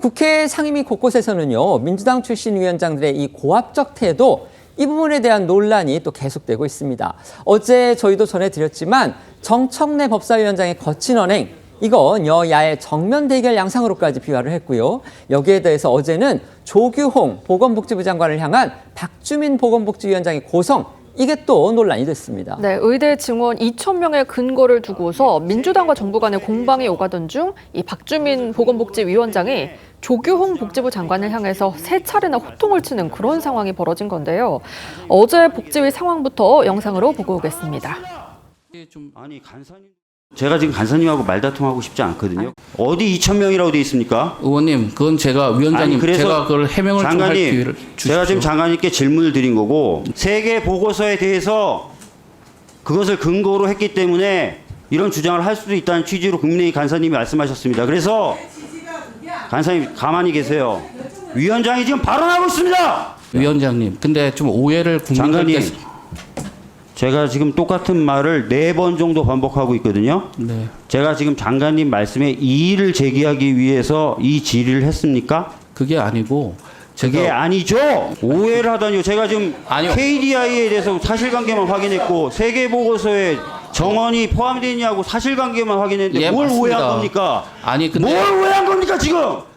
국회 상임위 곳곳에서는요, 민주당 출신 위원장들의 이 고압적 태도, 이 부분에 대한 논란이 또 계속되고 있습니다. 어제 저희도 전해드렸지만 정청래 법사위원장의 거친 언행, 이건 여야의 정면 대결 양상으로까지 비화를 했고요. 여기에 대해서 어제는 조규홍 보건복지부 장관을 향한 박주민 보건복지위원장의 고성, 이게 또 논란이 됐습니다. 네, 의대 증원 2천 명의 근거를 두고서 민주당과 정부 간의 공방이 오가던 중 이 박주민 보건복지위원장이 조규홍 복지부 장관을 향해서 세 차례나 호통을 치는 그런 상황이 벌어진 건데요. 어제 복지위 상황부터 영상으로 보고 오겠습니다. 제가 지금 간사님하고 말다툼하고 싶지 않거든요. 어디 2천 명이라고 돼 있습니까? 의원님, 그건 제가 위원장님 아니, 그래서 제가 그걸 해명을 좀할 장관님, 기회를 주십시오. 제가 지금 장관님께 질문을 드린 거고 세계 보고서에 대해서 그것을 근거로 했기 때문에 이런 주장을 할 수도 있다는 취지로 국민의힘 간사님이 말씀하셨습니다. 그래서 간사님 가만히 계세요. 위원장이 지금 발언하고 있습니다. 위원장님, 근데 좀 오해를 장관님, 국민들께서 제가 지금 똑같은 말을 네 번 정도 반복하고 있거든요. 네. 제가 지금 장관님 말씀에 이의를 제기하기 위해서 이 질의를 했습니까? 그게 아니고 그게 제가 아니죠. 오해를 하다니요. 제가 지금 아니요. KDI에 대해서 사실관계만 확인했고 세계 보고서에 정원이 포함되어 있냐고 사실관계만 확인했는데 예, 뭘 맞습니다. 오해한 겁니까? 아니 근데 뭘 오해한 겁니까 지금?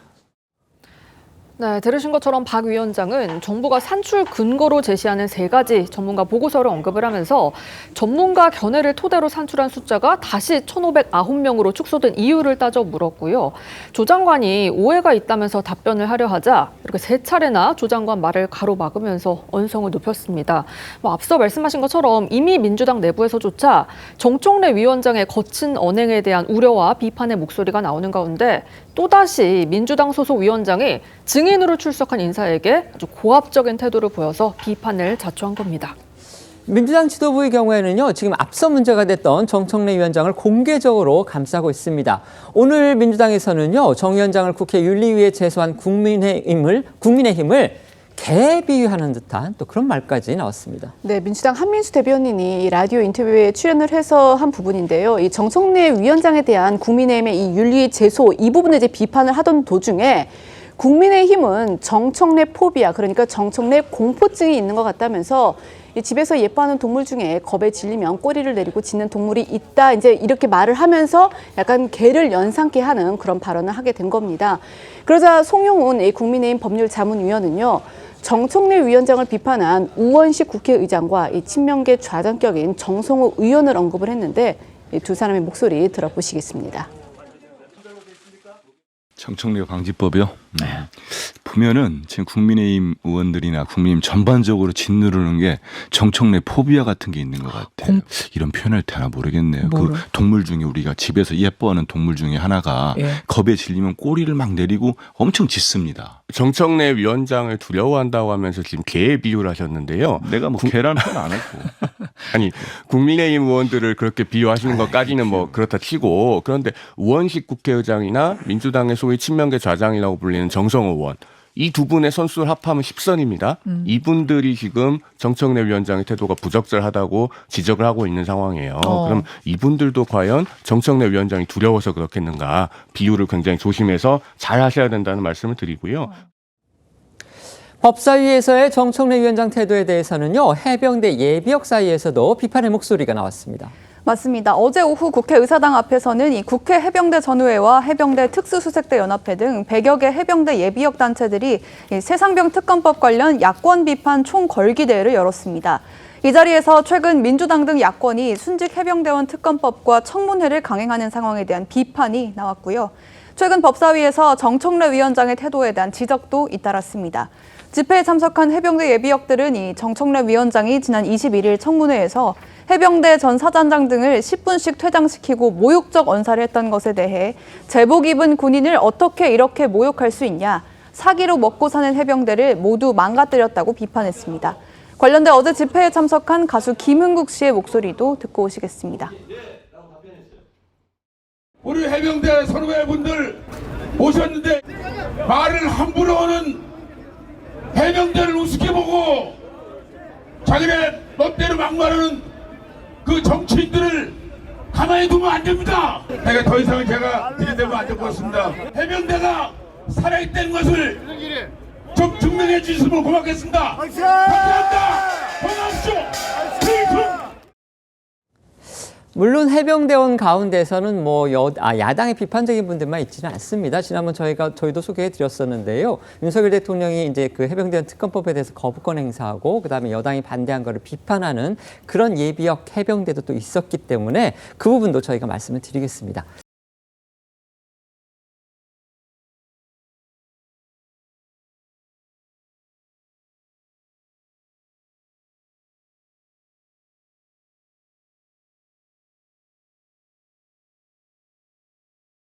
네, 들으신 것처럼 박 위원장은 정부가 산출 근거로 제시하는 세 가지 전문가 보고서를 언급을 하면서 전문가 견해를 토대로 산출한 숫자가 다시 1,509명으로 축소된 이유를 따져 물었고요. 조 장관이 오해가 있다면서 답변을 하려 하자 이렇게 세 차례나 조 장관 말을 가로막으면서 언성을 높였습니다. 뭐 앞서 말씀하신 것처럼 이미 민주당 내부에서조차 정청래 위원장의 거친 언행에 대한 우려와 비판의 목소리가 나오는 가운데 또다시 민주당 소속 위원장이 증인으로 출석한 인사에게 아주 고압적인 태도를 보여서 비판을 자초한 겁니다. 민주당 지도부의 경우에는요, 지금 앞서 문제가 됐던 정청래 위원장을 공개적으로 감싸고 있습니다. 오늘 민주당에서는요, 정 위원장을 국회 윤리위에 제소한 국민의힘을, 국민의힘을 개 비유하는 듯한 또 그런 말까지 나왔습니다. 네, 민주당 한민수 대변인이 이 라디오 인터뷰에 출연을 해서 한 부분인데요. 이 정청래 위원장에 대한 국민의힘의 이 윤리 제소 이 부분에 이제 비판을 하던 도중에 국민의힘은 정청래 포비아 그러니까 정청래 공포증이 있는 것 같다면서 이 집에서 예뻐하는 동물 중에 겁에 질리면 꼬리를 내리고 짖는 동물이 있다 이제 이렇게 말을 하면서 약간 개를 연상케 하는 그런 발언을 하게 된 겁니다. 그러자 송영훈 이 국민의힘 법률자문위원은요. 정청래 위원장을 비판한 우원식 국회의장과 이 친명계 좌장격인 정성호 의원을 언급을 했는데 이두 사람의 목소리 들어보시겠습니다. 청청력 방지법이요. 네. 보면은 지금 국민의힘 의원들이나 국민의힘 전반적으로 짓누르는 게 정청래 포비아 같은 게 있는 것 같아요. 이런 표현을 되나 모르겠네요. 그 동물 중에 우리가 집에서 예뻐하는 동물 중에 하나가 겁에 질리면 꼬리를 막 내리고 엄청 짖습니다. 정청래 위원장을 두려워한다고 하면서 지금 개 비유를 하셨는데요. 내가 뭐 계란 표현 안 했고. 아니 국민의힘 의원들을 그렇게 비유하시는 것까지는 뭐 그렇다 치고 그런데 우원식 국회의장이나 민주당의 소위 친명계 좌장이라고 불리는 정성호 의원 이 두 분의 선수를 합하면 10선입니다. 이분들이 지금 정청래 위원장의 태도가 부적절하다고 지적을 하고 있는 상황이에요. 그럼 이분들도 과연 정청래 위원장이 두려워서 그렇겠는가 비유를 굉장히 조심해서 잘 하셔야 된다는 말씀을 드리고요. 법사위에서의 정청래 위원장 태도에 대해서는요, 해병대 예비역 사이에서도 비판의 목소리가 나왔습니다. 맞습니다. 어제 오후 국회 의사당 앞에서는 이 국회 해병대 전우회와 해병대 특수수색대 연합회 등 100여 개 해병대 예비역 단체들이 이 새상병 특검법 관련 야권 비판 총걸기 대회를 열었습니다. 이 자리에서 최근 민주당 등 야권이 순직 해병대원 특검법과 청문회를 강행하는 상황에 대한 비판이 나왔고요. 최근 법사위에서 정청래 위원장의 태도에 대한 지적도 잇따랐습니다. 집회에 참석한 해병대 예비역들은 이 정청래 위원장이 지난 21일 청문회에서 해병대 전 사단장 등을 10분씩 퇴장시키고 모욕적 언사를 했던 것에 대해 제복 입은 군인을 어떻게 이렇게 모욕할 수 있냐. 사기로 먹고 사는 해병대를 모두 망가뜨렸다고 비판했습니다. 관련돼 어제 집회에 참석한 가수 김흥국 씨의 목소리도 듣고 오시겠습니다. 우리 해병대 선후배 분들 오셨는데 말을 함부로 하는 해병대를 우습게 보고 자기네 멋대로 막말하는 그 정치인들을 가만히 두면 안 됩니다. 내가 더 이상은 제가 들이대면 안 될 것 같습니다. 해병대가 살아있다는 것을 좀 증명해 주시면 고맙겠습니다. 감사합니다. 건강하십시오. 필통! 물론 해병대원 가운데서는 뭐 여, 아, 야당의 비판적인 분들만 있지는 않습니다. 지난번 저희가 저희도 소개해 드렸었는데요. 윤석열 대통령이 이제 그 해병대원 특검법에 대해서 거부권 행사하고 그다음에 여당이 반대한 거를 비판하는 그런 예비역 해병대도 또 있었기 때문에 그 부분도 저희가 말씀을 드리겠습니다.